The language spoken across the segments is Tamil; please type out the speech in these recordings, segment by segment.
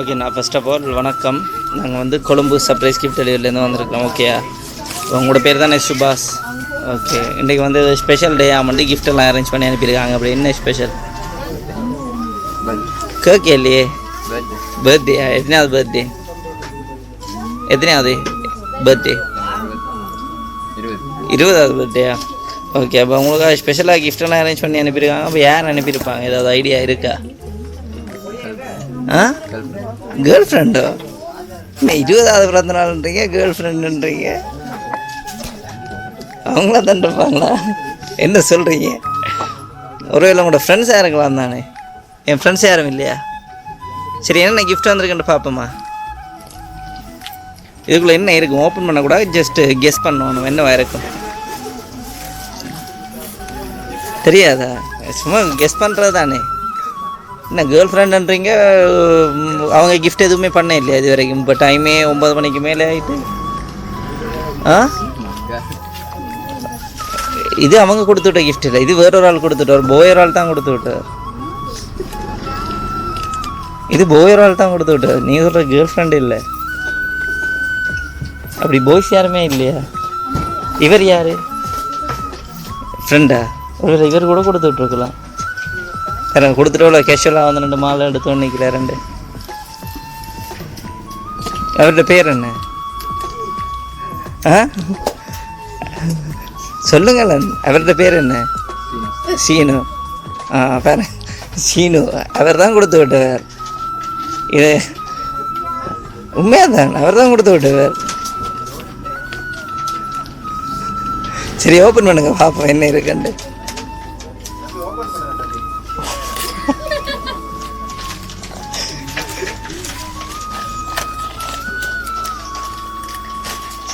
ஓகே நான் ஃபர்ஸ்ட் ஆஃப் ஆல் வணக்கம். நாங்கள் வந்து கொழும்பு சர்ப்ரைஸ் கிஃப்ட் டெலிவரிலேருந்து வந்திருக்கோம். ஓகேயா உங்களோட பேர் தானே சுபாஷ்? ஓகே இன்றைக்கி வந்து ஸ்பெஷல் டே ஆமாண்டி கிஃப்டெல்லாம் அரேஞ்ச் பண்ணி அனுப்பியிருக்காங்க. அப்படி என்ன ஸ்பெஷல் கேக் இல்லையே? பர்த்டே எத்தனையாவது பர்த்டே எத்தனையாவது? பர்த்டே இருபதாவது பர்த்டேயா ஓகே அப்போ உங்களுக்கு ஸ்பெஷலாக கிஃப்டெல்லாம் அரேஞ்ச் பண்ணி அனுப்பியிருக்காங்க. அப்போ யார் அனுப்பியிருப்பாங்க? ஏதாவது ஐடியா இருக்கா? ஆ? கேர்ள் ஃப்ரெண்டோ என்ன இருபதாவது பிறந்த நாள்ன்றீங்க கேர்ள் ஃப்ரெண்டுன்றீங்க அவங்கள தண்டிருப்பாங்களா? என்ன சொல்கிறீங்க ஒருவேளை உங்களோட ஃப்ரெண்ட்ஸாக இருக்கலாம் தானே? என் ஃப்ரெண்ட்ஸ் யாரும் இல்லையா? சரி என்னென்ன கிஃப்ட் வந்திருக்குன்னு பார்ப்போமா? இதுக்குள்ளே என்ன இருக்கும்? ஓப்பன் பண்ணக்கூடாது ஜஸ்ட்டு கெஸ் பண்ணணும். என்னவா இருக்கும்? தெரியாதா? சும்மா கெஸ் பண்ணுறது தானே என்ன கேர்ள் ஃப்ரெண்டுன்றீங்க அவங்க கிஃப்ட் எதுவுமே பண்ண இல்லையா இது வரைக்கும்? இப்போ டைமே ஒம்பது மணிக்கு மேலே ஆயிட்டு. ஆ? இது அவங்க கொடுத்துட்ட கிஃப்ட் இல்லை. இது வேறொரு ஆள் கொடுத்துட்டார் போயர் ஆள் தான் கொடுத்து விட்டார். இது போயர் ஆள் தான் கொடுத்து விட்டார். நீ சொல்கிற கேர்ள் ஃப்ரெண்டு இல்லை. அப்படி பாய்ஸ் யாருமே இல்லையா? இவர் யார்? ஃப்ரெண்டா ஒரு இவர் கூட கொடுத்து விட்ருக்கலாம் எனக்கு கொடுத்துட்டு இவ்வளோ கேஷுவலாக வந்து ரெண்டு மாலை எடுத்து நிற்கல ரெண்டு. அவர்கிட்ட பேர் என்ன? ஆ? சொல்லுங்களேன் அவர்கிட்ட பேர் என்ன? சீனு. ஆ பாரு சீனு அவர் தான் கொடுத்து விட்டவர். இது உண்மையாக தான் அவர் தான் கொடுத்து விட்டவர். சரி ஓப்பன் பண்ணுங்க பார்ப்போம் என்ன இருக்குன்ட்டு.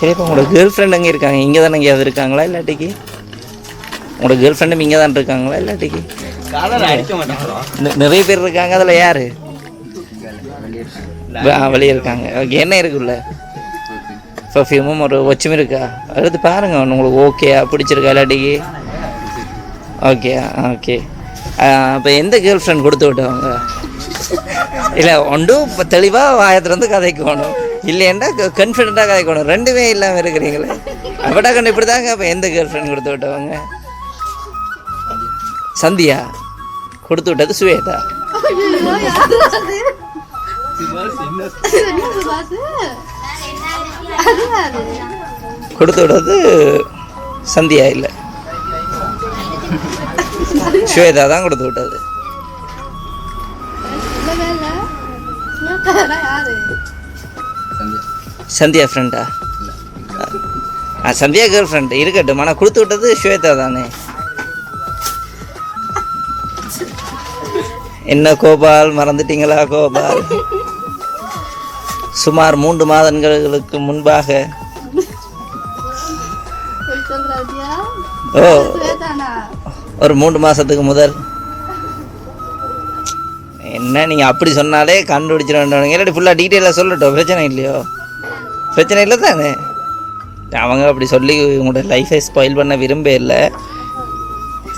சரி இப்போ உங்களோட கேர்ள் ஃப்ரெண்ட் அங்கே இருக்காங்க? இங்கே தானே எங்கேயாவது இருக்காங்களா இல்லாட்டிக்கு? உங்களோட கேர்ள் ஃப்ரெண்டும் இங்கே தான் இருக்காங்களா இல்லாட்டிக்கு? நிறைய பேர் இருக்காங்க அதில் யார்? வெளியே இருக்காங்க. ஓகே என்ன இருக்குல்ல? பர்ஃப்யூமும் ஒரு ஒச்சும் இருக்கா? அடுத்து பாருங்க உங்களுக்கு ஓகேயா பிடிச்சிருக்கா இல்லாட்டிக்கு? ஓகே ஓகே அப்போ எந்த கேர்ள் ஃப்ரெண்ட் கொடுத்து விட்டவங்க? இல்லை ஒன்றும் இப்போ தெளிவாக வாயத்துலேருந்து கதைக்கணும் இல்லையண்டா கன்ஃபிடண்ட்டாக கதைக்கணும் ரெண்டுமே இல்லாமல் இருக்கிறீங்களே. அப்படா கண்டு இப்படி தாங்க அப்போ எந்த கேர்ள் ஃப்ரெண்ட் கொடுத்து விட்டவங்க? சந்தியா கொடுத்து விட்டது சுவேதா. கொடுத்து விட்டது சந்தியா இல்லை. சுவேதா தான் கொடுத்து விட்டது. சந்தியா ஃப்ரெண்டா ஆ? சந்தியா கேர்ள் ஃப்ரெண்ட் இருக்கட்டும். ஆனால் கொடுத்து விட்டது ஸ்வேதா தானே. என்ன கோபால்? மறந்துட்டீங்களா கோபால்? சுமார் மூன்று மாதங்களுக்கு முன்பாக. ஓ. ஒரு மூன்று மாதத்துக்கு முதல். என்ன நீங்கள் அப்படி சொன்னாலே கண்டுபிடிச்சிடணும் இல்லாட்டி ஃபுல்லாக டீட்டெயிலாக சொல்லட்டும். பிரச்சனை இல்லையோ? பிரச்சனை இல்லை தானே? அவங்க அப்படி சொல்லி உங்களோட லைஃபை ஸ்பாயில் பண்ண விரும்ப இல்லை.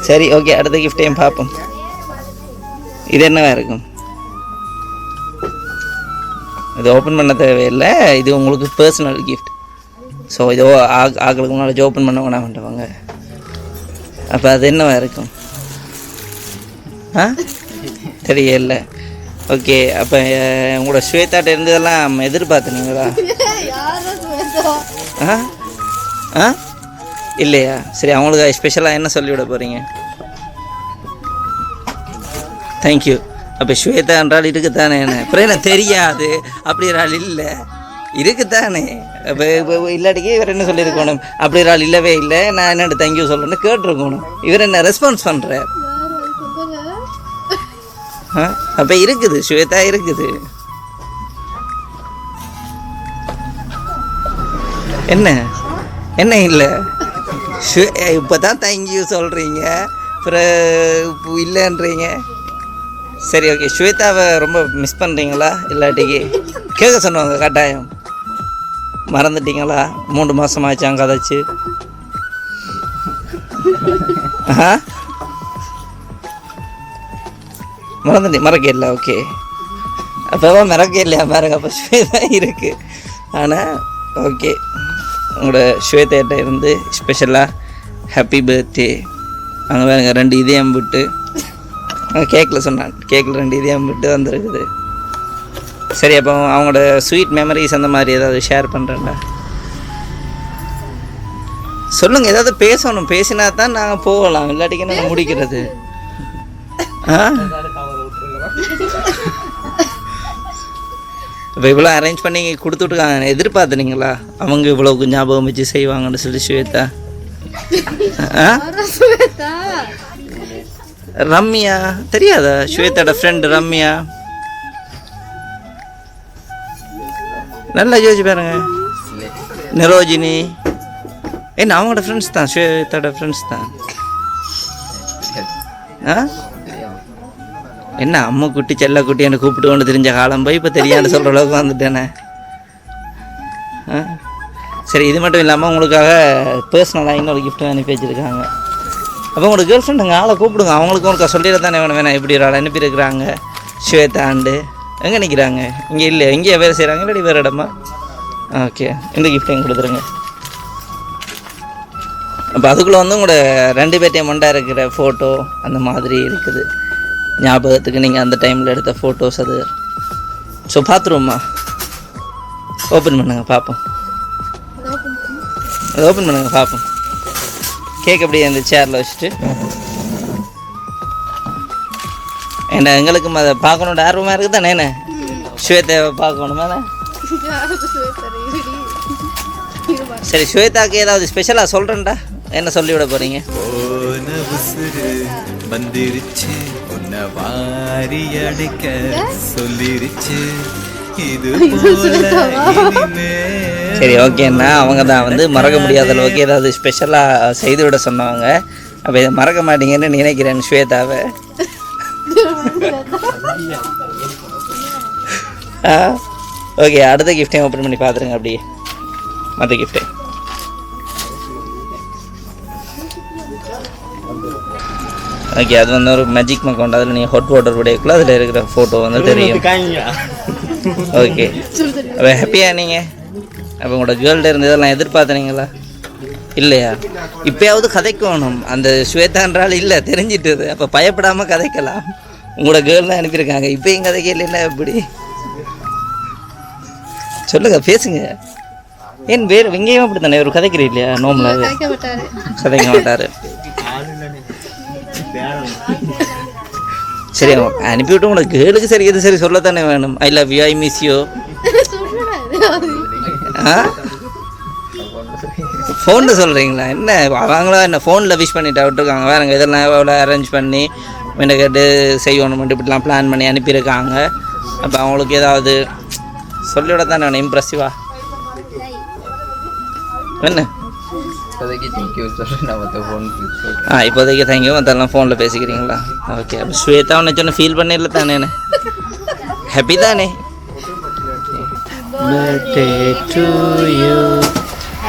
சரி ஓகே அடுத்த கிஃப்டையும் பார்ப்போம். இது என்னவா இருக்கும்? இது ஓப்பன் பண்ண தேவையில்லை. இது உங்களுக்கு பர்சனல் கிஃப்ட் ஸோ இதோ ஓ- ஆக்களுக்கு முன்னாடி ஓப்பன் பண்ண வேணாம் பண்ணுவாங்க அப்போ அது என்னவா இருக்கும்? ஆ? தெரியல. ஓகே அப்போ உங்களோட ஸ்வேதாட்ட இருந்ததெல்லாம் எதிர்பார்த்தீங்களா? ஆ? ஆ? இல்லையா? சரி அவங்களுக்கு ஸ்பெஷலாக என்ன சொல்லிவிட போகிறீங்க தேங்க்யூ அப்போ ஸ்வேதா என்றால் இருக்குத்தானே என்ன? அப்புறம் என்ன தெரியாது. அப்படி ஒரு ஆள் இல்லை. இருக்குத்தானே அப்போ இப்போ இல்லாட்டிக்கு இவர் என்ன சொல்லியிருக்கணும்? அப்படி ஒரு ஆள் இல்லவே இல்லை. நான் என்னென்ன தேங்க்யூ சொல்லணும்னு கேட்டிருக்கணும். இவர் என்ன ரெஸ்பான்ஸ் பண்ணுறார் ஆ? அப்போ இருக்குது. ஸ்வேதா இருக்குது. என்ன? என்ன இல்லை? இப்போ தான் தேங்க்யூ சொல்கிறீங்க அப்புறம் இல்லைன்றீங்க. சரி ஓகே ஸ்வேதாவை ரொம்ப மிஸ் பண்ணுறீங்களா இல்லாட்டிக்கு கேட்க சொன்னவங்க கட்டாயம். மறந்துட்டீங்களா? மூன்று மாதம் ஆச்சாங்க கதைச்சு ஆ? மறந்துட்டி மறக்க இல்லை ஓகே அப்போ தான் மறக்க இல்லையா பாருங்க அப்போ ஸ்வேதா இருக்குது ஆனால் ஓகே உங்களோட ஸ்வேதாட்ட இருந்து ஸ்பெஷலாக ஹாப்பி பர்த்டே அங்கே பாருங்க ரெண்டு இதயம் விட்டு. கேக்கில் சொன்னான் கேக்கில் ரெண்டு இதயம் விட்டு வந்திருக்குது. சரி அப்போ அவங்களோட ஸ்வீட் மெமரிஸ் அந்த மாதிரி ஏதாவது ஷேர் பண்ணுறேன்டா சொல்லுங்க ஏதாவது பேசணும். பேசினா தான் நாங்கள் போகலாம். இல்லாட்டிக்கு நாங்கள் முடிக்கிறது? ஆ? இப்போ இவ்வளோ அரேஞ்ச் பண்ணி கொடுத்து விட்டுருக்காங்க எதிர்பார்த்துனீங்களா? அவங்க இவ்வளோ ஞாபகம் வச்சு செய்வாங்கன்னு சொல்லி ஸ்வேதா ரம்யா. தெரியாதா? ஸ்வேதாட ஃப்ரெண்ட் ரம்யா. நல்லா யோசிச்சு பாருங்க. நிரோஜினி. என்ன அவங்களோட ஃப்ரெண்ட்ஸ் தான். ஸ்வேதாட ஃப்ரெண்ட்ஸ் தான். ஆ? என்ன அம்மா குட்டி செல்ல குட்டி என்னை கூப்பிட்டு கொண்டு தெரிஞ்ச காலம் போய் இப்போ தெரியாத சொல்கிற அளவுக்கு வந்துட்டேனே. ஆ? சரி இது மட்டும் இல்லாமல் உங்களுக்காக பர்சனலாக இன்னொரு கிஃப்ட்டு அனுப்பி வச்சுருக்காங்க. அப்போ உங்களோட கேர்ள் ஃப்ரெண்டுங்க ஆளை கூப்பிடுங்க. அவங்களுக்கும் உனக்கு சொல்லிட தானே வேணும். வேணாம் இப்படி ஒரு ஆள் அனுப்பியிருக்கிறாங்க. ஸ்வேதாண்டு எங்கே நிற்கிறாங்க இங்கே இல்லை எங்கேயா வேலை செய்கிறாங்க இல்லாட்டி வேறு இடமா? ஓகே இந்த gift கொடுத்துருங்க? அப்போ அதுக்குள்ளே வந்து உங்களோட ரெண்டு பேர்ட்டையும் மண்டா இருக்கிற ஃபோட்டோ அந்த மாதிரி இருக்குது. ஞாபகத்துக்கு நீங்கள் அந்த டைமில் எடுத்த ஃபோட்டோஸ் அது. ஸோ பார்த்துருவோம்மா ஓப்பன் பண்ணுங்க பார்ப்போம் அது ஓப்பன் பண்ணுங்க பார்ப்போம் கேக் அப்படியே அந்த சேரில் வச்சுட்டு. என்ன எங்களுக்கும் அதை பார்க்கணுன்ற ஆர்வமாக இருக்குது தானே என்ன? ஸ்வேதாவை பார்க்கணுமா சரி ஸ்வேதாக்கு ஏதாவது ஸ்பெஷலாக சொல்கிறேன்டா என்ன சொல்லிவிட போகிறீங்க வந்துருச்சு. உன்னை வாரி அடிக்க சொல்லிருச்சு. இது சரி ஓகேண்ணா. அவங்க தான் வந்து மறக்க முடியாத அளவுக்கு ஏதாவது ஸ்பெஷலாக செய்து விட சொன்னவங்க. அப்போ இதை மறக்க மாட்டீங்கன்னு நினைக்கிறேன் ஸ்வேதாவை. ஆ? ஓகே அடுத்த கிஃப்டையும் ஓப்பன் பண்ணி பார்த்துருங்க அப்படியே. மற்ற கிஃப்ட்டு ஓகே அது வந்து ஒரு மேஜிக் அக்கௌண்ட் அதில் நீங்கள் ஹாட் வாட்டர் விடையக்குள்ள அதில் இருக்கிற ஃபோட்டோ வந்து தெரியும். ஓகே அப்போ ஹாப்பியா நீங்கள் அப்போ உங்களோட கேர்ள்ட இருந்து இதெல்லாம் எதிர்பார்த்தனீங்களா இல்லையா? இப்பயாவது கதைக்கணும். அந்த ஸ்வேதான்றால் இல்லை தெரிஞ்சிட்டது. அப்போ பயப்படாமல் கதைக்கலாம். உங்களோட கேர்ள் தான் அனுப்பியிருக்காங்க. இப்பயும் கதைக்க இல்லைன்னா எப்படி சொல்லுங்க பேசுங்க. ஏன் வேறு எங்கேயும் அப்படி தானே ஒரு கதைக்கிறீ இல்லையா? நோம்பில் கதைக்க மாட்டாரு. சரி அவன் அனுப்பிவிட்டு உங்களுக்கு கேளுக்கு சரி எது சரி சொல்லத்தானே வேணும்? I love you I miss you ஆ? ஃபோனில் சொல்கிறீங்களா என்ன அவங்களா என்ன ஃபோனில் விஷ் பண்ணிட்டு விட்டுருக்காங்க. வேறங்க இதெல்லாம் எவ்வளோ அரேஞ்ச் பண்ணி முன்ன கேட்டு செய்யணும்னு இப்படிலாம் பிளான் பண்ணி அனுப்பியிருக்காங்க. அப்போ அவங்களுக்கு ஏதாவது சொல்லிவிட தானே வேணும் இம்ப்ரெசிவா என்ன? இப்போதைக்கு தேங்க்யூ சொல்கிறேன் நான் மற்ற ஃபோன் ஆ இப்போதைக்கு தேங்க்யூ மற்றெல்லாம் ஃபோனில் பேசிக்கிறீங்களா ஓகே அப்போ ஸ்வேதா ஒன்று சொன்ன ஃபீல் பண்ணிடல தானே ஹாப்பி தானே birthday to you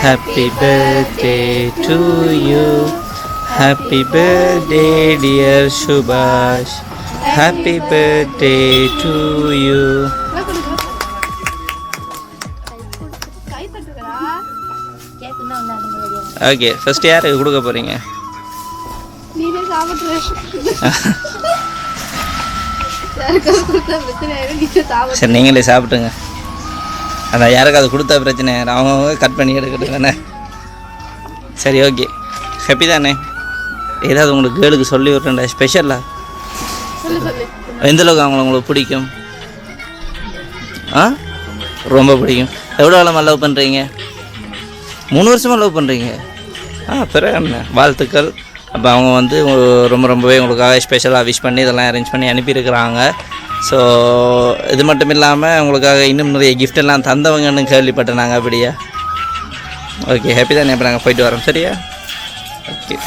happy birthday to you happy birthday dear சுபாஷ் happy birthday to you okay first யாருக்கு கொடுக்க போகிறீங்க சரி நீங்களே சாப்பிட்டுங்க அதான் யாருக்கு அது கொடுத்தா பிரச்சனை அவங்கவுங்க கட் பண்ணி எடுக்கட்டும் தானே? சரி ஓகே ஹாப்பி தானே? ஏதாவது உங்களுக்கு கேர்ளுக்கு சொல்லி விட்றேன்டா ஸ்பெஷலாக சொல்லு சொல்லு. எந்த அளவுக்கு அவங்கள உங்களுக்கு பிடிக்கும்? ஆ? ரொம்ப பிடிக்கும். எவ்வளோ காலமாக லவ் பண்ணுறீங்க மூணு வருஷமாக லவ் பண்ணுறீங்க ஆ பிறகு என்ன? வாழ்த்துக்கள். அப்போ அவங்க வந்து ரொம்ப ரொம்பவே உங்களுக்காக ஸ்பெஷலாக விஷ் பண்ணி இதெல்லாம் அரேஞ்ச் பண்ணி அனுப்பியிருக்கிறாங்க. ஸோ இது மட்டும் இல்லாமல் உங்களுக்காக இன்னும் நிறைய கிஃப்ட் எல்லாம் தந்தவங்கன்னு கேள்விப்பட்டேன் நாங்கள் அப்படியே. ஓகே ஹாப்பி தானே? இப்போ நாங்கள் போயிட்டு வரோம். சரியா? ஓகே